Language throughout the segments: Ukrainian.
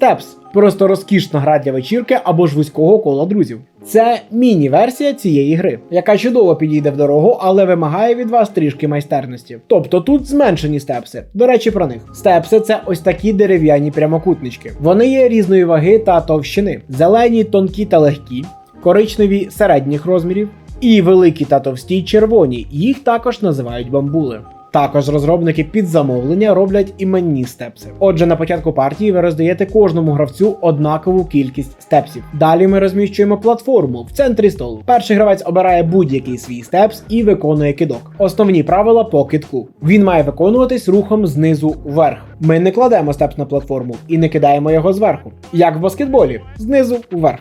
Steps просто розкішна гра для вечірки або ж вузького кола друзів. Це міні-версія цієї гри, яка чудово підійде в дорогу, але вимагає від вас трішки майстерності. Тобто тут зменшені степси. До речі, про них. Степси це ось такі дерев'яні прямокутнички. Вони є різної ваги та товщини: зелені, тонкі та легкі, коричневі середніх розмірів, і великі та товсті червоні. Їх також називають бамбули. Також розробники під замовлення роблять іменні степси. Отже, на початку партії ви роздаєте кожному гравцю однакову кількість степсів. Далі ми розміщуємо платформу в центрі столу. Перший гравець обирає будь-який свій степс і виконує кидок. Основні правила по кидку. Він має виконуватись рухом знизу вверх. Ми не кладемо степс на платформу і не кидаємо його зверху. Як в баскетболі, знизу вверх.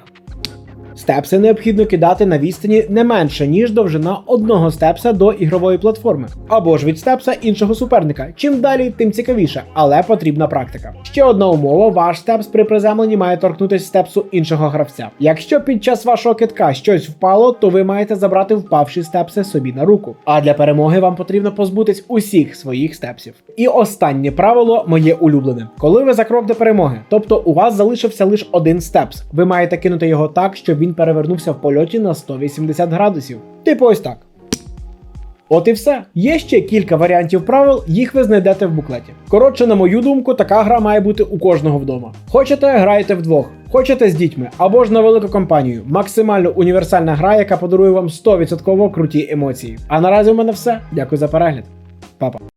Степси необхідно кидати на відстані не менше, ніж довжина одного степса до ігрової платформи, або ж від степса іншого суперника. Чим далі, тим цікавіше, але потрібна практика. Ще одна умова: ваш степс при приземленні має торкнутися степсу іншого гравця. Якщо під час вашого китка щось впало, то ви маєте забрати впавші степси собі на руку. А для перемоги вам потрібно позбутись усіх своїх степсів. І останнє правило моє улюблене: коли ви за крок до перемоги, тобто у вас залишився лише один степс, ви маєте кинути його так, щоб він перевернувся в польоті на 180 градусів. Типу ось так. От і все. Є ще кілька варіантів правил, їх ви знайдете в буклеті. Коротше, на мою думку, така гра має бути у кожного вдома. Хочете, граєте вдвох, хочете з дітьми або ж на велику компанію. Максимально універсальна гра, яка подарує вам 100% круті емоції. А наразі у мене все. Дякую за перегляд. Па-па.